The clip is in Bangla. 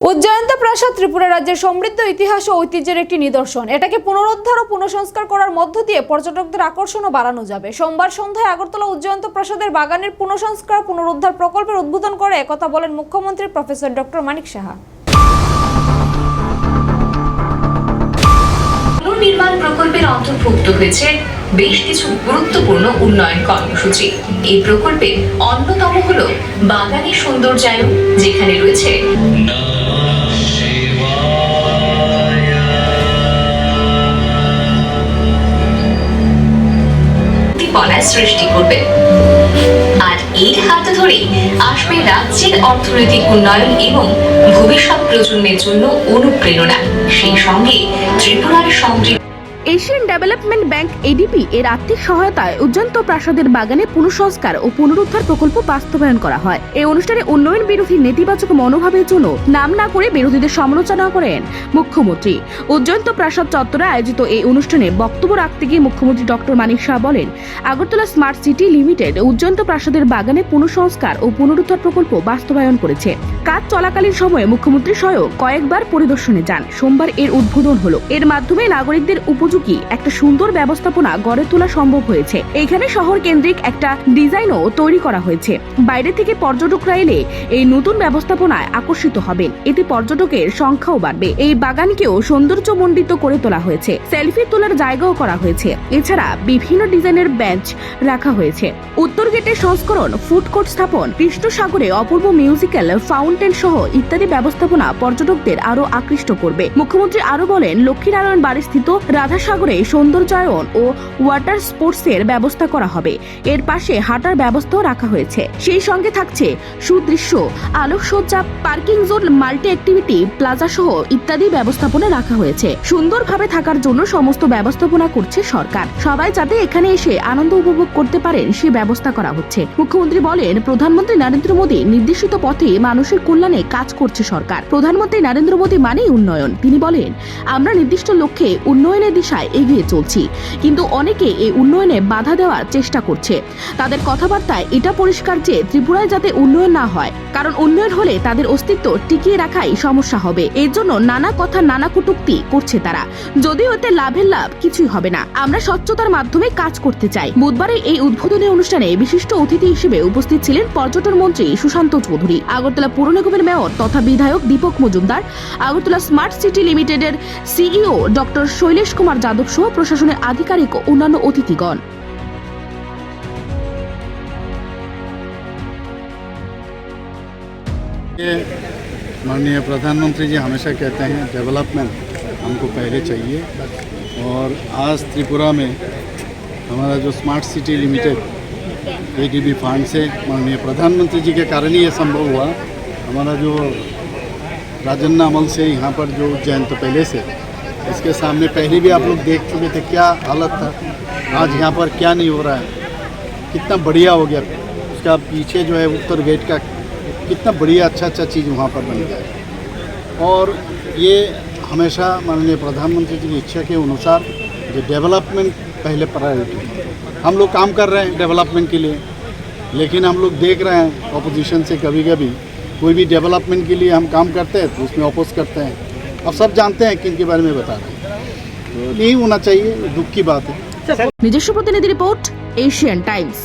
উজ্জয়ন্ত প্রাসাদ ত্রিপুরা রাজ্যের সমৃদ্ধ ইতিহাস ও ঐতিহ্যের একটি নিদর্শন। এটাকে পুনরুদ্ধার ও পুনঃসংস্কার করার মধ্য দিয়ে পর্যটকদের আকর্ষণও বাড়ানো যাবে। সোমবার সন্ধ্যায় আগরতলা উজ্জয়ন্ত প্রাসাদের বাগানের পুনঃসংস্কার, পুনরুদ্ধার প্রকল্পের উদ্বোধন করে একথা বলেন মুখ্যমন্ত্রী প্রফেসর ডক্টর মানিক সাহা। পুনর্নির্মাণ প্রকল্পের অন্তর্ভুক্ত হয়েছে বেশ কিছু গুরুত্বপূর্ণ উন্নয়ন কর্মসূচি। এই প্রকল্পে অন্যতম হল বাগানের সৌন্দর্যায়ন, যেখানে রয়েছে উদ্দীপনার সৃষ্টি করবে। আর এর হাত ধরে আসবে রাজ্যের অর্থনৈতিক উন্নয়ন এবং ভবিষ্যৎ প্রজন্মের জন্য অনুপ্রেরণা। সেই সঙ্গে ত্রিপুরার সমৃদ্ধ এশিয়ান ডেভেলপমেন্ট ব্যাংক এডিপি এর আর্থিক সহায়তায় উজ্জন্ত প্রাসাদের বাগানে পুনঃসংস্কার ও পুনরুদ্ধার প্রকল্প বাস্তবায়ন করা হয়। এই অনুষ্ঠানে উন্নয়ন বিরোধী নেতিবাচক মনোভাবের জন্য নাম না করে বিরোধীদের সমালোচনা করেন মুখ্যমন্ত্রী। উজ্জন্ত প্রাসাদ চত্বরে আয়োজিত এই অনুষ্ঠানে বক্তব্য রাখতে গিয়ে মুখ্যমন্ত্রী ডক্টর মানিক শাহ বলেন, Agartala smart city limited Ujjayanta প্রাসাদের বাগানে পুনঃসংস্কার ও পুনরুদ্ধার প্রকল্প বাস্তবায়ন করেছে। কাজ চলাকালীন সময়ে মুখ্যমন্ত্রী স্বয়ং কয়েকবার পরিদর্শনে যান। সোমবার এর উদ্বোধন হলো। এর মাধ্যমে নাগরিকদের উপযোগী একটা সুন্দর ব্যবস্থাপনা গড়ে তোলা সম্ভব হয়েছে। এখানে শহর কেন্দ্রিক একটা ডিজাইনও তৈরি করা হয়েছে। বাইরে থেকে পর্যটকরা এলে এই নতুন ব্যবস্থাপনায় আকর্ষিত হবেন। এতে পর্যটকের সংখ্যাও বাড়বে। এই বাগানকেও সৌন্দর্যমণ্ডিত করে তোলা হয়েছে। সেলফি তোলার জায়গাও করা হয়েছে। এছাড়া বিভিন্ন ডিজাইনের বেঞ্চ রাখা হয়েছে। উত্তর গেটের সংস্করণ ফুড কোর্ট স্থাপন কৃষ্ণ সাগরে অপূর্ব মিউজিক্যাল, ফাউন্টেন সহ ইত্যাদি ব্যবস্থাপনা পর্যটকদের আরও আকৃষ্ট করবে। মুখ্যমন্ত্রী আরও বলেন, লক্ষ্মীনারায়ণ বাড়ি স্থিত রাধাসাগরে সৌন্দর্যায়ন ও ওয়াটার স্পোর্টস এর ব্যবস্থা করা হবে। এর পাশে হাঁটার ব্যবস্থাও রাখা হয়েছে। সেই সঙ্গে থাকছে সুদৃশ্য, আলোকসজ্জা, parking zone, multi activity, plaza সহ ইত্যাদি ব্যবস্থাপনা রাখা হয়েছে। সুন্দরভাবে থাকার জন্য সমস্ত ব্যবস্থাপনা করছে সরকার। সবাই যাতে এখানে এসে আনন্দ উপভোগ করতে পারেন, সে ব্যবস্থা করা হচ্ছে। মুখ্যমন্ত্রী বলেন, প্রধানমন্ত্রী নরেন্দ্র মোদী নির্দেশিত পথে মানুষের কল্যাণে কাজ করছে সরকার। প্রধানমন্ত্রী নরেন্দ্র মোদী মানেই উন্নয়ন। তিনি বলেন, আমরা নির্দিষ্ট লক্ষ্যে উন্নয়নের দিশায় এগিয়ে চলছি। কিন্তু অনেকে এই উন্নয়নে বাধা দেওয়ার চেষ্টা করছে। তাদের কথাবার্তায় এটা পরিষ্কার যে ত্রিপুরায় যাতে উন্নয়ন না হয়, কারণ উন্নয়ন হলে তাদের অস্তিত্ব টিকিয়ে রাখাই সমস্যা হবে। এর জন্য নানা কথা, নানা কটুক্তি করছে তারা। যদিও এতে লাভের লাভ কিছুই হবে না। আমরা স্বচ্ছতার মাধ্যমে কাজ করতে চাই। বুধবারে এই উদ্বোধনী অনুষ্ঠানে বিশিষ্ট অতিথি হিসেবে উপস্থিত ছিলেন পর্যটন মন্ত্রী সুশান্ত চৌধুরী, আগরতলা পুর নিগমের মেয়র তথা বিধায়ক দীপক মজুমদার, আগরতলা স্মার্ট সিটি লিমিটেডের সিইও ডক্টর শৈলেশ কুমার যাদব সহ প্রশাসনের আধিকারিক ও অন্যান্য অতিথিগণ ये माननीय प्रधानमंत्री जी हमेशा कहते हैं डेवलपमेंट हमको पहले चाहिए और आज त्रिपुरा में हमारा जो smart city limited ADB fund से माननीय प्रधानमंत्री जी के कारण ही ये संभव हुआ हमारा जो राजन्ना अमल से यहाँ पर जो जयंत पैलेस है इसके सामने पहले भी आप लोग देख चुके थे क्या हालत था। आज यहाँ पर क्या नहीं हो रहा है। कितना बढ़िया हो गया। उसका पीछे जो है उत्तर गेट का कितना बढ़िया अच्छा अच्छा चीज़ वहाँ पर बन गया। और ये हमेशा माननीय प्रधानमंत्री जी की इच्छा के अनुसार जो डेवलपमेंट पहले प्रायोरिटी हम लोग काम कर रहे हैं डेवलपमेंट के लिए, लेकिन हम लोग देख रहे हैं अपोजिशन से कभी कभी कोई भी डेवलपमेंट के लिए हम काम करते हैं तो उसमें अपोज करते हैं। अब सब जानते हैं किन के बारे में बता रहे हैं तो नहीं होना चाहिए दुख की बात है নিজস্ব প্রতিনিধি রিপোর্ট এশিয়ান টাইমস